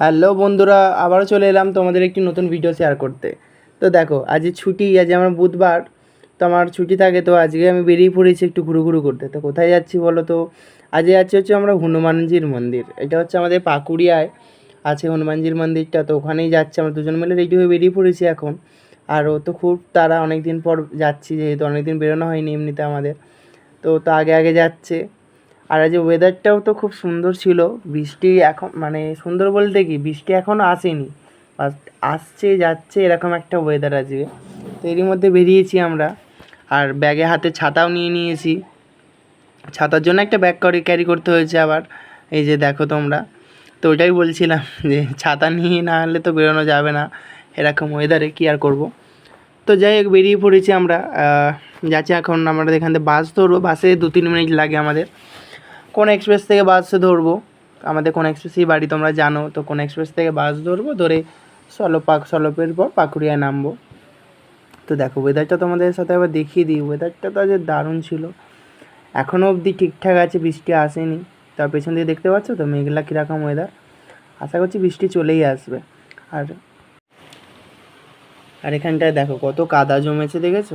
Hello বন্ধুরা, আবারও চলে এলাম তোমাদের একটি নতুন ভিডিও শেয়ার করতে। তো দেখো, আজ ছুটি, আজ আমার বুধবার, তো আমার ছুটি থাকে, তো আজকে আমি বেরিয়ে পড়েছি একটু ঘুরু ঘুরু করতে। তো কোথায় যাচ্ছি বলো তো? আজকে যাচ্ছি হচ্ছে আমরা হনুমানজির মন্দির। এটা হচ্ছে আমাদের পাকুড়িয়ায়, আছে হনুমানজির মন্দিরটা, তো ওখানেই যাচ্ছি আমরা দুজন মিলে রেডি হয়ে বেরিয়ে পড়েছি এখন। আর ও তো খুব তারা অনেক দিন পর যাচ্ছি, যেহেতু অনেক দিন বেরোনো হয়নি এমনিতে আমাদের। তো তো আগে আগে যাচ্ছে। আর আজ ওয়েদারটাও তো খুব সুন্দর ছিল। বৃষ্টি এখন মানে সুন্দর বলতে কি, বৃষ্টি এখনও আসেনি। আসছে, যাচ্ছে, এরকম একটা ওয়েদার আজকে তো এরই মধ্যে বেরিয়েছি আমরা। আর ব্যাগে হাতে ছাতাও নিয়ে নিয়েছি। ছাতার জন্য একটা ব্যাগ করে ক্যারি করতে হয়েছে আবার। এই যে দেখো তোমরা। তো ওটাই বলছিলাম যে ছাতা নিয়ে না হলে তো বেরোনো যাবে না। এরকম ওয়েদারে কী আর করব? তো যাই হোক, বেরিয়ে পড়েছি আমরা। যাচ্ছি এখন আমরা এখান থেকে বাস ধরবো। বাসে দু তিন মিনিট লাগে আমাদের। কোন এক্সপ্রেস থেকে বাসে ধরবো? আমাদের কোন এক্সপ্রেসেই বাড়ি তোমরা জানো, তো কোন এক্সপ্রেস থেকে বাস ধরবো, ধরে সলপাক সলপের পর পাকুড়িয়ায় নামবো। তো দেখো ওয়েদারটা তোমাদের সাথে আবার দেখিয়ে দিই। ওয়েদারটা তো আজ দারুণ ছিল। এখনও অবধি ঠিকঠাক আছে, বৃষ্টি আসেনি। তার পেছন দিয়ে দেখতে পাচ্ছ তো, মেঘলা কীরকম ওয়েদার আশা করছি বৃষ্টি চলেই আসবে। আর আর এখানটায় দেখো, কত কাদা জমেছে, দেখেছ?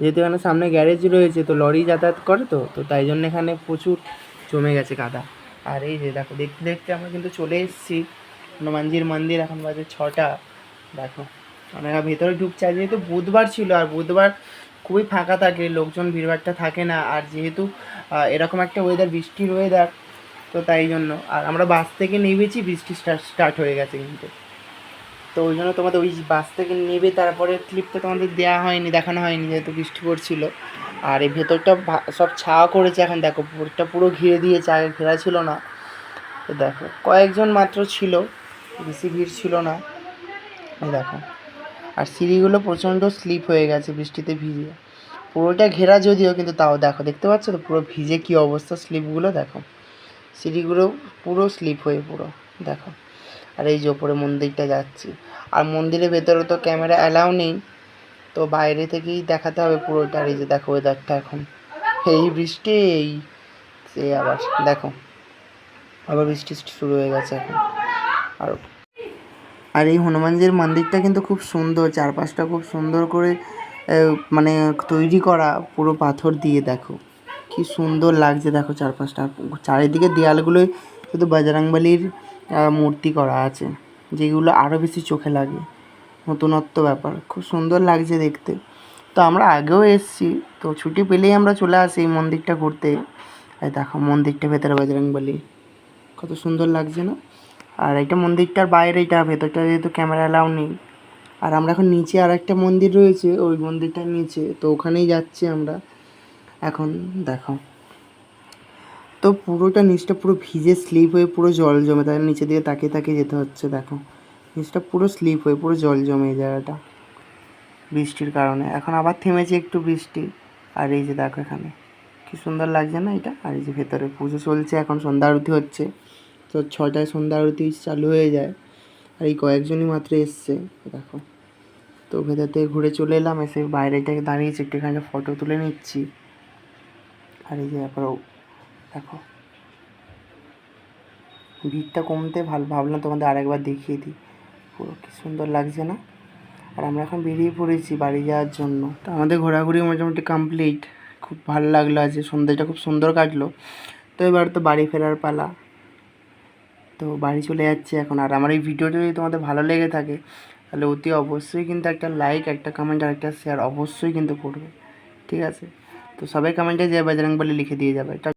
যেহেতু এখানে সামনে গ্যারেজ রয়েছে, তো লরি যাতায়াত করে তো তো তাই জন্য এখানে প্রচুর জমে গেছে কাদা। আর এই যে দেখো, দেখতে দেখতে আমরা কিন্তু চলে এসেছি হনুমানজির মন্দির, এখন বাজে ছটা। দেখো অনেকা ভেতরে ঢুকছে যেহেতু বুধবার ছিল, আর বুধবার খুবই ফাঁকা থাকে, লোকজন ভিড়ভাড়টা থাকে না, আর যেহেতু এরকম একটা ওয়েদার বৃষ্টির ওয়েদার তো তাই জন্য। আর আমরা বাস থেকে নেমেছি, বৃষ্টি স্টার্ট হয়ে গেছে কিন্তু। তো ওই জন্য তোমাদের ওই বাস থেকে নেবে, তারপরে ক্লিপটা তোমাদের দেওয়া হয়নি, দেখানো হয়নি, যেহেতু বৃষ্টি পড়ছিল। আর এই ভেতরটা সব ছাওয়া করেছে এখন, দেখো, পুরোটা পুরো ঘিরে দিয়েছে, আগে ঘেরা ছিল না। তো দেখো, কয়েকজন মাত্র ছিল, বেশি ভিড় ছিল না। দেখো, আর সিঁড়িগুলো প্রচণ্ড স্লিপ হয়ে গেছে বৃষ্টিতে ভিজে পুরোটা ঘেরা যদিও, কিন্তু তাও দেখো, দেখতে পাচ্ছ তো পুরো ভিজে কী অবস্থা স্লিপগুলো দেখো, সিঁড়িগুলো পুরো স্লিপ হয়ে পুরো, দেখো। আর এই যে ওপরে মন্দিরটা যাচ্ছি। আর মন্দিরের ভেতরে তো ক্যামেরা অ্যালাউ নেই তো বাইরে থেকেই দেখাতে হবে পুরোটা। এই যে দেখো ওয়েদারটা এখন। এই বৃষ্টি এই সে আবার দেখো। আবার বৃষ্টি শুরু হয়ে গেছে এখন। আর আর এই হনুমানজির মন্দিরটা কিন্তু খুব সুন্দর চারপাশটা খুব সুন্দর করে মানে তৈরি করা পুরো পাথর দিয়ে দেখো। কি সুন্দর লাগছে দেখো চারপাশটা। চারিদিকে দেয়ালগুলোয় শুধু বজরংবলির আহ, মূর্তি করা আছে, যেগুলো আরও বেশি চোখে লাগে। নতুনত্ব ব্যাপার, খুব সুন্দর লাগছে দেখতে। তো আমরা আগেও এসেছি, তো ছুটি পেলেই আমরা চলে আসি এই মন্দিরটা ঘুরতে। আর দেখো, মন্দিরটা ভেতরে বজরংবলী কত সুন্দর লাগছে না? আর এটা মন্দিরটার বাইরে, এটা ভেতরটা যেহেতু ক্যামেরা অ্যালাউ নেই। আর আমরা এখন নিচে আর একটা মন্দির রয়েছে, ওই মন্দিরটার নিচে, তো ওখানেই যাচ্ছি আমরা। এখন দেখো। তো পুরোটা নিচটা পুরো ভিজে স্লিপ হয়ে পুরো জল জমে তার নিচে দিয়ে তাকিয়ে তাকিয়ে যেতে হচ্ছে, দেখো। নিচটা পুরো স্লিপ হয়ে পুরো জল জমে জায়গাটা, বৃষ্টির কারণে। এখন আবার থেমেছে একটু বৃষ্টি, আর এই যে দেখো এখানে। কি সুন্দর লাগছে না এটা? আর এই যে ভেতরে পুজো চলছে, এখন সন্ধ্যা আরতি হচ্ছে। তো ছটায় সন্ধ্যা আরতি চালু হয়ে যায়, আর এই কয়েকজনই মাত্র এসছে, দেখো। তো ভেতর থেকে ঘুরে চলে এলাম, এসে বাইরেটাকে দাঁড়িয়েছি একটুখানি ফটো তুলে নিচ্ছি। আর এই যে তারপর দেখো। ভিড়টা কমতে ভালো, ভাবলাম তোমাদের আরেকবার দেখিয়ে দিই। পুরো কি সুন্দর লাগছে না? আর আমরা এখন বেরিয়ে পড়েছি বাড়ি যাওয়ার জন্য। তো আমাদের ঘোরাঘুরি মোটামুটি কমপ্লিট খুব ভালো লাগল আজ সন্ধ্যাটা খুব সুন্দর কাটলো। তো এবার তো বাড়ি ফেরার পালা। তো বাড়ি চলে যাচ্ছি এখন। আর আমার এই ভিডিওটা যদি তোমাদের ভালো লেগে থাকে, তাহলে অতি অবশ্যই কিন্তু একটা লাইক একটা কমেন্ট আর একটা শেয়ার অবশ্যই কিন্তু করবে। ঠিক আছে? তো সবাই কমেন্টে যে বজরং বলে লিখে দিয়ে যাবে।